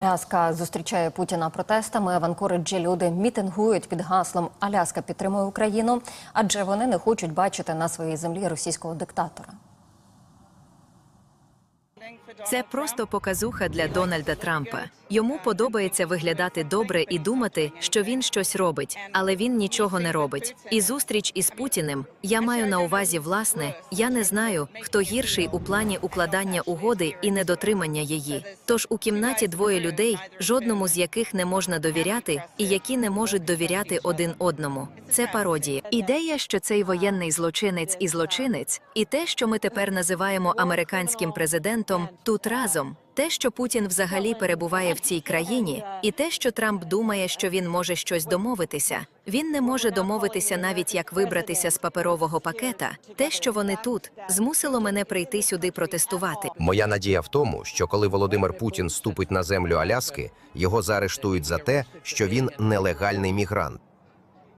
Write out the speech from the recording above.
Аляска зустрічає Путіна протестами. Анкориджі люди мітингують під гаслом Аляска підтримує Україну, адже вони не хочуть бачити на своїй землі російського диктатора. Це просто показуха для Дональда Трампа. Йому подобається виглядати добре і думати, що він щось робить, але він нічого не робить. І зустріч із Путіним я маю на увазі власне. Я не знаю, хто гірший у плані укладання угоди і недотримання її. Тож у кімнаті двоє людей, жодному з яких не можна довіряти, і які не можуть довіряти один одному. Це пародія. Ідея, що цей воєнний злочинець і злочинець, і те, що ми тепер називаємо американським президентом, тут разом. Те, що Путін взагалі перебуває в цій країні, і те, що Трамп думає, що він може щось домовитися, він не може домовитися навіть як вибратися з паперового пакета. Те, що вони тут, змусило мене прийти сюди протестувати. Моя надія в тому, що коли Володимир Путін ступить на землю Аляски, його заарештують за те, що він нелегальний мігрант.